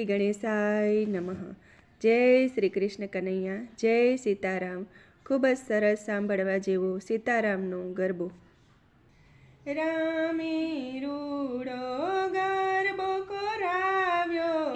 શ્રી ગણેશાય નમઃ. જય શ્રી કૃષ્ણ કનૈયા જય સીતારામ. ખૂબ જ સરસ સાંભળવા જેવો સીતારામનો ગરબો. રામે રૂડો ગરબો કોરાવ્યો.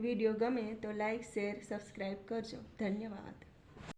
વિડીયો ગમે તો લાઈક શેર સબસ્ક્રાઈબ કરજો ધન્યવાદ